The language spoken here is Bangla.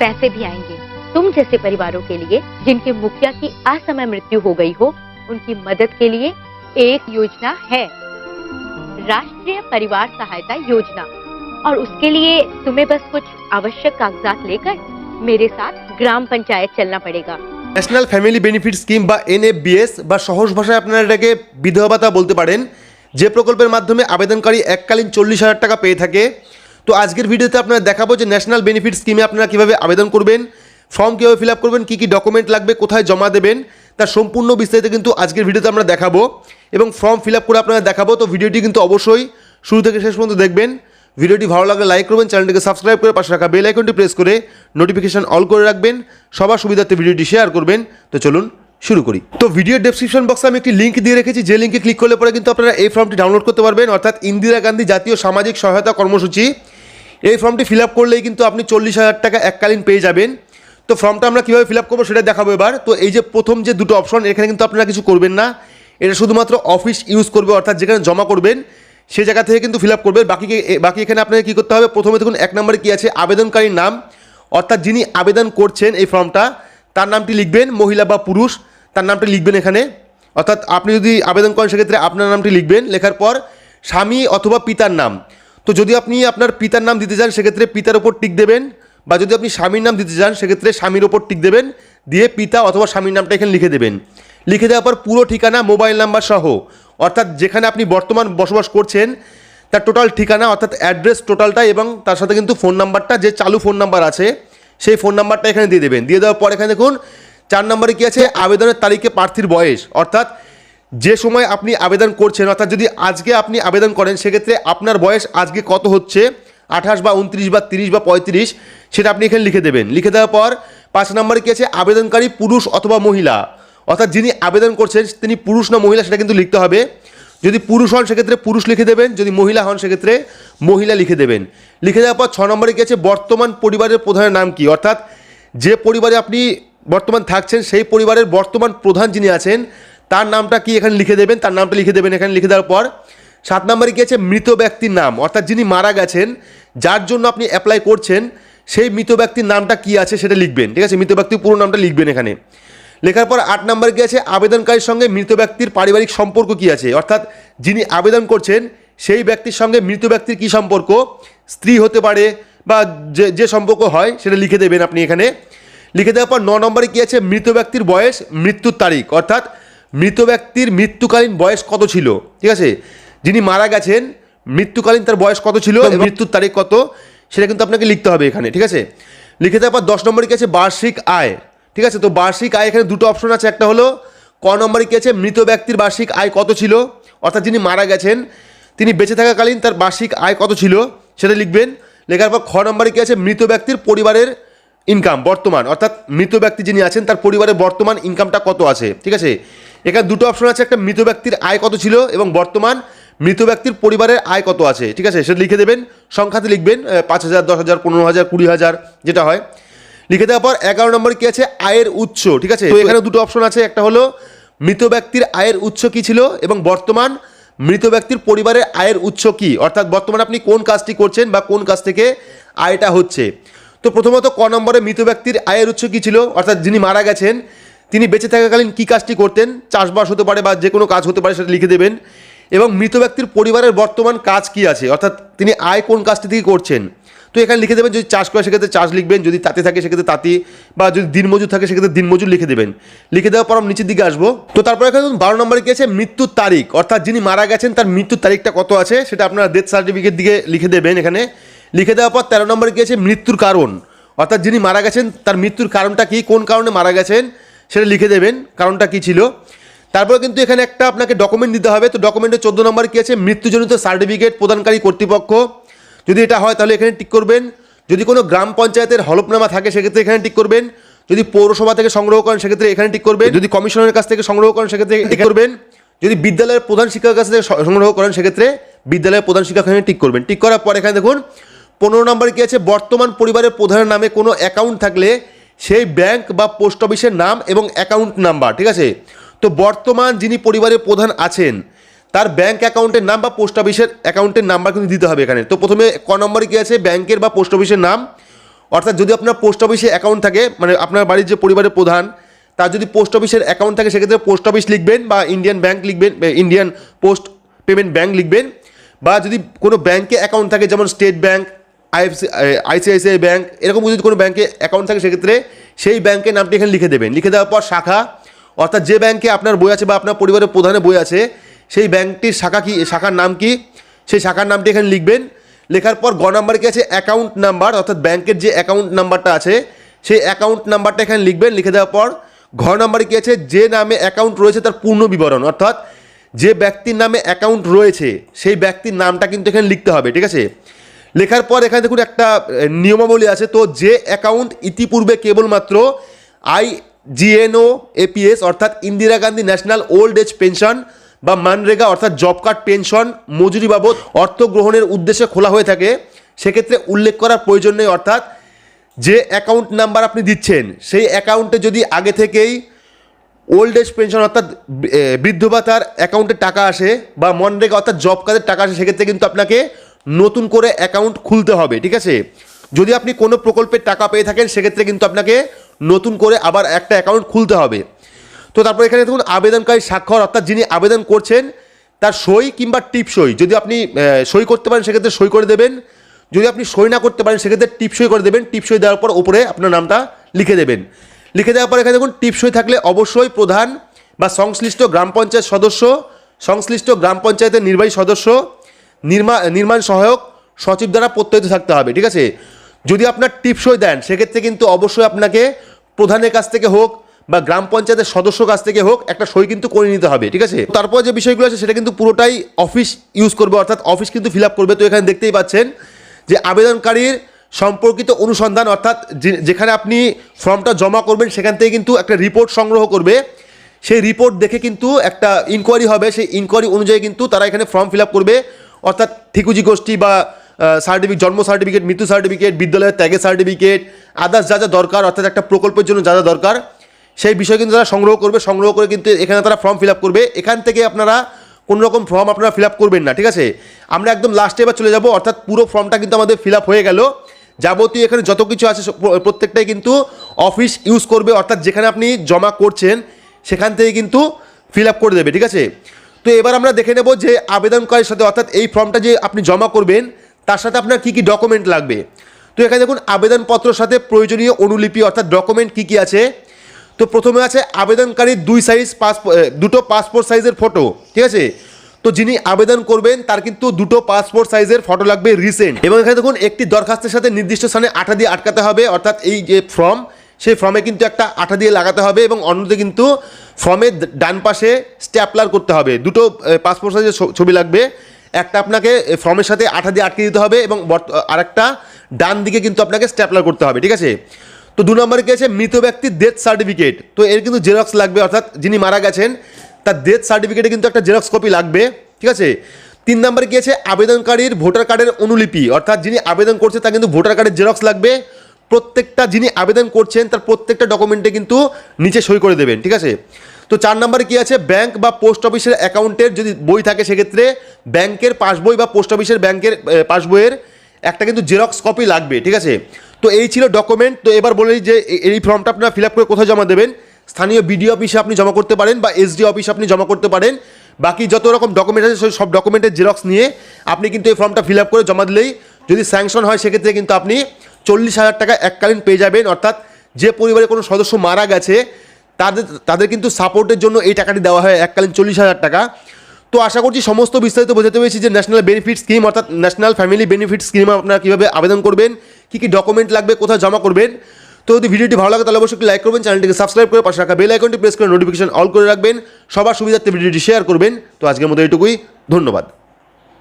पैसे भी आएंगे तुम जैसे परिवारों के लिए जिनके मुखिया की असमय मृत्यु हो गई हो उनकी मदद के लिए एक योजना है राष्ट्रीय परिवार सहायता योजना और उसके लिए तुम्हें बस कुछ आवश्यक कागजात लेकर मेरे साथ ग्राम पंचायत चलना पड़ेगा ন্যাশনাল ফ্যামিলি বেনিফিট স্কিম বা এনএফবিএস বা সহজ ভাষায় আপনারা এটাকে বিধবা ভাতা বলতে পারেন যে প্রকল্পের মাধ্যমে আবেদনকারী এককালীন চল্লিশ হাজার টাকা পেয়ে থাকে তো আজকের ভিডিওতে আপনারা দেখাবো যে ন্যাশনাল বেনিফিট স্কিমে আপনারা কীভাবে আবেদন করবেন, ফর্ম কীভাবে ফিল করবেন, কী কী ডকুমেন্ট লাগবে, কোথায় জমা দেবেন, তার সম্পূর্ণ বিস্তারিত কিন্তু আজকের ভিডিওতে আমরা দেখাবো এবং ফর্ম ফিল করে আপনারা দেখাবো। তো ভিডিওটি কিন্তু অবশ্যই শুরু থেকে শেষ পর্যন্ত দেখবেন। ভিডিওটি ভালো লাগলে লাইক করবেন, চ্যানেলটিকে সাবস্ক্রাইব করে পাশে রাখা বেল আইকনটি প্রেস করে নোটিফিকেশন অল করে রাখবেন। সবার সুবিধার্থে ভিডিওটি শেয়ার করবেন। তো চলুন শুরু করি। তো ভিডিও ডেসক্রিপশন বক্সে আমি একটি লিঙ্ক দিয়ে রেখেছি, যে লিঙ্কে ক্লিক করলে পরে কিন্তু আপনারা এই ফর্মটি ডাউনলোড করতে পারবেন। অর্থাৎ ইন্দিরা গান্ধী জাতীয় সামাজিক সহায়তা কর্মসূচি এই ফর্মটি ফিল আপ করলেই কিন্তু আপনি চল্লিশ হাজার টাকা এককালীন পেয়ে যাবেন। তো ফর্মটা আমরা কীভাবে ফিল আপ করব সেটা দেখাবো এবার। তো এই যে প্রথম যে দুটো অপশন, এখানে কিন্তু আপনারা কিছু করবেন না। এটা শুধুমাত্র অফিস ইউজ করবে, অর্থাৎ যেখানে জমা করবেন সেই জায়গা থেকে কিন্তু ফিল আপ করবে। বাকি বাকি এখানে আপনাকে কী করতে হবে? প্রথমে দেখুন, এক নম্বরে কী আছে? আবেদনকারীর নাম। অর্থাৎ যিনি আবেদন করছেন এই ফর্মটা, তার নামটি লিখবেন, মহিলা বা পুরুষ। তার নামটি লিখবেন এখানে। অর্থাৎ আপনি যদি আবেদন করেন, সেক্ষেত্রে আপনার নামটি লিখবেন। লেখার পর স্বামী অথবা পিতার নাম। তো যদি আপনি আপনার পিতার নাম দিতে চান, সেক্ষেত্রে পিতার ওপর টিক দেবেন। বা যদি আপনি স্বামীর নাম দিতে চান, সেক্ষেত্রে স্বামীর ওপর টিক দেবেন। দিয়ে পিতা অথবা স্বামীর নামটা এখানে লিখে দেবেন। লিখে দেওয়ার পর পুরো ঠিকানা, মোবাইল নাম্বার সহ, অর্থাৎ যেখানে আপনি বর্তমান বসবাস করছেন, তার টোটাল ঠিকানা, অর্থাৎ অ্যাড্রেস টোটালটা এবং তার সাথে কিন্তু ফোন নাম্বারটা, যে চালু ফোন নাম্বার আছে, সেই ফোন নাম্বারটা এখানে দিয়ে দেবেন। দিয়ে দেওয়ার পর এখানে দেখুন, চার নম্বরে কী আছে? আবেদনের তারিখে প্রার্থীর বয়স, অর্থাৎ যে সময় আপনি আবেদন করছেন, অর্থাৎ যদি আজকে আপনি আবেদন করেন, সেক্ষেত্রে আপনার বয়স আজকে কত হচ্ছে? আঠাশ বা উনত্রিশ বা তিরিশ বা পঁয়ত্রিশ, সেটা আপনি এখানে লিখে দেবেন। লিখে দেওয়ার পর পাঁচ নম্বরে কী আছে? আবেদনকারী পুরুষ অথবা মহিলা। অর্থাৎ যিনি আবেদন করছেন, তিনি পুরুষ না মহিলা, সেটা কিন্তু লিখতে হবে। যদি পুরুষ হন, সেক্ষেত্রে পুরুষ লিখে দেবেন। যদি মহিলা হন, সেক্ষেত্রে মহিলা লিখে দেবেন। লিখে দেওয়ার পর ছ নম্বরে কী আছে? বর্তমান পরিবারের প্রধানের নাম কি? অর্থাৎ যে পরিবারে আপনি বর্তমান থাকছেন, সেই পরিবারের বর্তমান প্রধান যিনি আছেন তার নামটা কি এখানে লিখে দেবেন? তার নামটা লিখে দেবেন এখানে লিখে দেওয়ার পর। সাত নম্বরে কি আছে মৃত ব্যক্তির নাম। অর্থাৎ যিনি মারা গেছেন, যার জন্য আপনি অ্যাপ্লাই করছেন, সেই মৃত ব্যক্তির নামটা কি আছে সেটা লিখবেন। ঠিক আছে? মৃত ব্যক্তির পুরো নামটা লিখবেন এখানে। লেখার পর আট নম্বরে কি আছে আবেদনকারীর সঙ্গে মৃত ব্যক্তির পারিবারিক সম্পর্ক কি আছে? অর্থাৎ যিনি আবেদন করছেন, সেই ব্যক্তির সঙ্গে মৃত ব্যক্তির কী সম্পর্ক? স্ত্রী হতে পারে বা যে যে সম্পর্ক হয়, সেটা লিখে দেবেন আপনি এখানে। লিখে দেওয়ার পর ন নম্বরে কী আছে মৃত ব্যক্তির বয়স, মৃত্যুর তারিখ। অর্থাৎ মৃত ব্যক্তির মৃত্যুকালীন বয়স কত ছিল? ঠিক আছে? যিনি মারা গেছেন, মৃত্যুকালীন তার বয়স কত ছিল মৃত্যুর তারিখ কত, সেটা কিন্তু আপনাকে লিখতে হবে এখানে, ঠিক আছে? লিখে দেওয়ার পর দশ নম্বরে কী আছে? বার্ষিক আয়, ঠিক আছে? তো বার্ষিক আয় এখানে দুটো অপশন আছে, একটা হলো ক নম্বরে কী আছে? মৃত ব্যক্তির বার্ষিক আয় কত ছিল? অর্থাৎ যিনি মারা গেছেন, তিনি বেঁচে থাকাকালীন তার বার্ষিক আয় কত ছিল? সেটা লিখবেন। লেখার পর খ নম্বরে কী আছে? মৃত ব্যক্তির পরিবারের ইনকাম বর্তমান, অর্থাৎ মৃত ব্যক্তি যিনি আছেন, তার পরিবারের বর্তমান ইনকামটা কত আছে? ঠিক আছে? এখানে দুটো অপশন আছে একটা মৃত ব্যক্তির আয় কত ছিল এবং বর্তমান মৃত ব্যক্তির পরিবারের আয় কত আছে ঠিক আছে? সেটা লিখে দেবেন সংখ্যাতে লিখবেন পাঁচ হাজার দশ হাজার পনেরো হাজার কুড়ি হাজার যেটা হয়। লিখে দেওয়ার পর এগারো নম্বর কি আছে? আয়ের উৎস ঠিক আছে? তো এখানে দুটো অপশন আছে একটা হলো মৃত ব্যক্তির আয়ের উৎস কি ছিল এবং বর্তমান মৃত ব্যক্তির পরিবারের আয়ের উৎস কি? অর্থাৎ বর্তমানে আপনি কোন কাজটি করছেন বা কোন কাজ থেকে আয়টা হচ্ছে? তো প্রথমত ক নম্বরে মৃত ব্যক্তির আয়ের উৎস কী ছিল? অর্থাৎ যিনি মারা গেছেন তিনি বেঁচে থাকাকালীন কী কাজটি করতেন? চাষবাস হতে পারে বা যে কোনো কাজ হতে পারে সেটা লিখে দেবেন। এবং মৃত ব্যক্তির পরিবারের বর্তমান কাজ কি আছে? অর্থাৎ তিনি আয় কোন কাজটি থেকে করছেন? তো এখানে লিখে দেবেন, যদি চাষ করে সেক্ষেত্রে চাষ লিখবেন, যদি তাঁতি থাকে সেক্ষেত্রে তাঁতি, বা যদি দিনমজুর থাকে সেক্ষেত্রে দিনমজুর লিখে দেবেন। লিখে দেওয়ার পর আমি নিচের দিকে আসব। তো তারপর এখানে বারো নম্বরে কি আছে? মৃত্যুর তারিখ। অর্থাৎ যিনি মারা গেছেন, তার মৃত্যুর তারিখটা কত আছে? সেটা আপনারা ডেথ সার্টিফিকেট দিকে লিখে দেবেন এখানে। লিখে দেওয়ার পর তেরো নম্বরে কি আছে? মৃত্যুর কারণ। অর্থাৎ যিনি মারা গেছেন, তার মৃত্যুর কারণটা কি? কোন কারণে মারা গেছেন? সেটা লিখে দেবেন, কারণটা কি ছিল? তারপরে কিন্তু এখানে একটা আপনাকে ডকুমেন্ট দিতে হবে, তো ডকুমেন্টে চোদ্দ নম্বর কী আছে? মৃত্যুজনিত সার্টিফিকেট প্রদানকারী কর্তৃপক্ষ। যদি এটা হয়, তাহলে এখানে টিক করবেন। যদি কোনো গ্রাম পঞ্চায়েতের হলফনামা থাকে, সেক্ষেত্রে এখানে টিক করবেন। যদি পৌরসভা থেকে সংগ্রহ করেন, সেক্ষেত্রে এখানে টিক করবেন। যদি কমিশনের কাছ থেকে সংগ্রহ করেন, সেক্ষেত্রে টিক করবেন। যদি বিদ্যালয়ের প্রধান শিক্ষকের কাছ থেকে সংগ্রহ করেন, সেক্ষেত্রে বিদ্যালয়ের প্রধান শিক্ষক এখানে টিক করবেন। টিক করার পর এখানে দেখুন, পনেরো নম্বর কী আছে? বর্তমান পরিবারের প্রধানের নামে কোনো অ্যাকাউন্ট থাকলে সেই ব্যাংক বা পোস্ট অফিসের নাম এবং অ্যাকাউন্ট নাম্বার, ঠিক আছে? তো বর্তমান যিনি পরিবারের প্রধান আছেন, তার ব্যাংক অ্যাকাউন্টের নাম বা পোস্ট অফিসের অ্যাকাউন্টের নাম্বার কিন্তু দিতে হবে এখানে। তো প্রথমে ক নম্বরে কী আছে? ব্যাংকের বা পোস্ট অফিসের নাম। অর্থাৎ যদি আপনার পোস্ট অফিসে অ্যাকাউন্ট থাকে মানে আপনার বাড়ির যে পরিবারের প্রধান, তার যদি পোস্ট অফিসের অ্যাকাউন্ট থাকে, সেক্ষেত্রে পোস্ট অফিস লিখবেন বা ইন্ডিয়ান ব্যাংক লিখবেন ইন্ডিয়ান পোস্ট পেমেন্ট ব্যাংক লিখবেন। বা যদি কোনো ব্যাংকে অ্যাকাউন্ট থাকে, যেমন state bank IFC ICICI bank এরকম যদি কোনো ব্যাঙ্কে অ্যাকাউন্ট থাকে, সেক্ষেত্রে সেই ব্যাংকের নামটি এখানে লিখে দেবেন। লিখে দেওয়ার পর শাখা, অর্থাৎ যে ব্যাঙ্কে আপনার বই আছে বা আপনার পরিবারের প্রধানের বই আছে, সেই ব্যাংকটির শাখা কি, শাখার নাম কি, সেই শাখার নামটি এখানে লিখবেন। লেখার পর গ নাম্বার কি আছে? অ্যাকাউন্ট নাম্বার অর্থাৎ ব্যাংকের যে অ্যাকাউন্ট নাম্বারটা আছে, সেই অ্যাকাউন্ট নাম্বারটা এখানে লিখবেন। লিখে দেওয়ার পর ঘ নাম্বারে কী আছে? যে নামে অ্যাকাউন্ট রয়েছে, তার পূর্ণ বিবরণ। অর্থাৎ যে ব্যক্তির নামে অ্যাকাউন্ট রয়েছে, সেই ব্যক্তির নামটা কিন্তু এখানে লিখতে হবে, ঠিক আছে? লেখার পর এখানে দেখুন একটা নিয়মাবলী আছে। তো যে অ্যাকাউন্ট ইতিপূর্বে কেবলমাত্র আই জিএনও এপিএস অর্থাৎ Indira Gandhi national old age pension বা মানরেগা, অর্থাৎ জব কার্ড পেনশন মজুরি বাবদ অর্থ গ্রহণের উদ্দেশ্যে খোলা হয়ে থাকে, সেক্ষেত্রে উল্লেখ করার প্রয়োজন নেই। অর্থাৎ যে অ্যাকাউন্ট নাম্বার আপনি দিচ্ছেন, সেই অ্যাকাউন্টে যদি আগে থেকেই ওল্ড এজ পেনশন, অর্থাৎ বৃদ্ধ ভাতার অ্যাকাউন্টে টাকা আসে বা মনরেগা, অর্থাৎ জব কার্ডের টাকা আসে, সেক্ষেত্রে কিন্তু আপনাকে নতুন করে অ্যাকাউন্ট খুলতে হবে, ঠিক আছে? যদি আপনি কোনো প্রকল্পের টাকা পেয়ে থাকেন, সেক্ষেত্রে কিন্তু আপনাকে নতুন করে আবার একটা অ্যাকাউন্ট খুলতে হবে। তো তারপর এখানে দেখুন, আবেদনকারী স্বাক্ষর, অর্থাৎ যিনি আবেদন করছেন, তার সই কিংবা টিপ সই, যদি আপনি সই করতে পারেন, সেক্ষেত্রে সই করে দেবেন। যদি আপনি সই না করতে পারেন, সেক্ষেত্রে টিপ সই করে দেবেন। টিপ সই দেওয়ার পর উপরে আপনার নামটা লিখে দেবেন। লিখে দেওয়ার পর এখানে দেখুন, টিপ সই থাকলে অবশ্যই প্রধান বা সংশ্লিষ্ট গ্রাম পঞ্চায়েত সদস্য, সংশ্লিষ্ট গ্রাম পঞ্চায়েতের নির্বাহী সদস্য নির্মা, নির্মাণ সহায়ক সচিব দ্বারা প্রত্যয়িত থাকতে হবে, ঠিক আছে? যদি আপনার টিপ সই দেন, সেক্ষেত্রে কিন্তু অবশ্যই আপনাকে প্রধানের কাছ থেকে হোক বা গ্রাম পঞ্চায়েতের সদস্য কাছ থেকে হোক একটা সই কিন্তু করে নিতে হবে, ঠিক আছে? তারপর যে বিষয়গুলো আছে, সেটা কিন্তু পুরোটাই অফিস ইউজ করবে, অর্থাৎ অফিস কিন্তু ফিল করবে। তো এখানে দেখতেই পাচ্ছেন যে আবেদনকারীর সম্পর্কিত অনুসন্ধান, অর্থাৎ যেখানে আপনি ফর্মটা জমা করবেন, সেখান থেকে কিন্তু একটা রিপোর্ট সংগ্রহ করবে। সেই রিপোর্ট দেখে কিন্তু একটা ইনকোয়ারি হবে। সেই ইনকোয়ারি অনুযায়ী কিন্তু তারা এখানে ফর্ম ফিল করবে। অর্থাৎ ঠিকুজি গোষ্ঠী বা সার্টিফিকেট জন্ম সার্টিফিকেট মৃত্যু সার্টিফিকেট বিদ্যালয়ের ত্যাগের সার্টিফিকেট আদার্স যা যা দরকার, অর্থাৎ একটা প্রকল্পের জন্য যা যা দরকার, সেই বিষয় কিন্তু তারা সংগ্রহ করবে, সংগ্রহ করে কিন্তু এখানে তারা ফর্ম ফিল করবে। এখান থেকে আপনারা কোনো রকম ফর্ম আপনারা ফিল করবেন না, ঠিক আছে? আমরা একদম লাস্টে এবার চলে যাব, অর্থাৎ পুরো ফর্মটা কিন্তু আমাদের ফিল হয়ে গেল। যাবতীয় এখানে যত কিছু আছে প্রত্যেকটাই কিন্তু অফিস ইউজ করবে, অর্থাৎ যেখানে আপনি জমা করছেন, সেখান থেকে কিন্তু ফিল করে দেবে, ঠিক আছে? তো এবার আমরা দেখে নেব যে আবেদনকারীর সাথে অর্থাৎ এই ফর্মটা যে আপনি জমা করবেন, তার সাথে আপনার কী কী ডকুমেন্ট লাগবে? তো এখানে দেখুন, আবেদনপত্রের সাথে প্রয়োজনীয় অনুলিপি অর্থাৎ ডকুমেন্ট কী কী আছে? তো প্রথমে আছে আবেদনকারীর দুই সাইজ পাসপোর্ট দুটো পাসপোর্ট সাইজের ফটো ঠিক আছে? তো যিনি আবেদন করবেন, তার কিন্তু দুটো পাসপোর্ট সাইজের ফটো লাগবে রিসেন্ট এবং এখানে দেখুন, একটি দরখাস্তের সাথে নির্দিষ্ট স্থানে আঠা দিয়ে আটকাতে হবে, অর্থাৎ এই যে ফর্ম সেই ফর্মে কিন্তু একটা আঠা দিয়ে লাগাতে হবে এবং অন্যতে কিন্তু ফর্মের ডান পাশে স্ট্যাপলার করতে হবে। দুটো পাসপোর্ট সাইজের ছবি লাগবে। একটা আপনাকে ফর্মের সাথে আঠা দিয়ে আটকে দিতে হবে এবং আরেকটা ডান দিকে কিন্তু আপনাকে স্ট্যাপলার করতে হবে, ঠিক আছে? তো দু নম্বরে কি আছে? মৃত ব্যক্তির ডেথ সার্টিফিকেট তো এর কিন্তু জেরক্স লাগবে, অর্থাৎ যিনি মারা গেছেন, তার ডেথ সার্টিফিকেটে কিন্তু একটা জেরক্স কপি লাগবে, ঠিক আছে? তিন নম্বরে কী আছে? আবেদনকারীর ভোটার কার্ডের অনুলিপি, অর্থাৎ যিনি আবেদন করছে, তার কিন্তু ভোটার কার্ডের জেরক্স লাগবে। প্রত্যেকটা যিনি আবেদন করছেন, তার প্রত্যেকটা ডকুমেন্টে কিন্তু নিচে সই করে দেবেন, ঠিক আছে? তো চার নম্বরে কি আছে? ব্যাংক বা পোস্ট অফিসের অ্যাকাউন্টের যদি বই থাকে, সেক্ষেত্রে ব্যাংকের পাসবই বা পোস্ট অফিসের ব্যাংকের পাসবইয়ের একটা কিন্তু জেরক্স কপি লাগবে, ঠিক আছে? তো এই ছিল ডকুমেন্ট তো এবার বলে যে এই ফর্মটা আপনারা ফিল আপ করে কোথায় জমা দেবেন? স্থানীয় বিডিও অফিসে আপনি জমা করতে পারেন বা এসডি অফিসে আপনি জমা করতে পারেন। বাকি যত রকম ডকুমেন্ট আছে, সব ডকুমেন্টের জেরক্স নিয়ে আপনি কিন্তু এই ফর্মটা ফিল আপ করে জমা দিলেই যদি স্যাংশন হয়, সেক্ষেত্রে কিন্তু আপনি চল্লিশ হাজার টাকা এককালীন পেয়ে যাবেন, অর্থাৎ যে পরিবারে কোনো সদস্য মারা গেছে, তাদের তাদের কিন্তু সাপোর্টের জন্য এই টাকাটি দেওয়া হয়, এককালীন চল্লিশ হাজার টাকা। তো আশা করছি সমস্ত বিস্তারিত বোঝাতে পেরেছি যে ন্যাশনাল বেনিফিট স্কিম অর্থাৎ ন্যাশনাল ফ্যামিলি বেনিফিট স্কিম আপনারা কীভাবে আবেদন করবেন, কী কী ডকুমেন্ট লাগবে, কোথায় জমা করবেন। তো যদি ভিডিওটি ভালো লাগে, তাহলে অবশ্যই লাইক করবেন, চ্যানেলটিকে সাবস্ক্রাইব করে পাশে রাখা বেল আইকনটি প্রেস করে নোটিফিকেশন অল করে রাখবেন। সবার সুবিধার্থে ভিডিওটি শেয়ার করবেন। তো আজকের মতো এটুকুই ধন্যবাদ।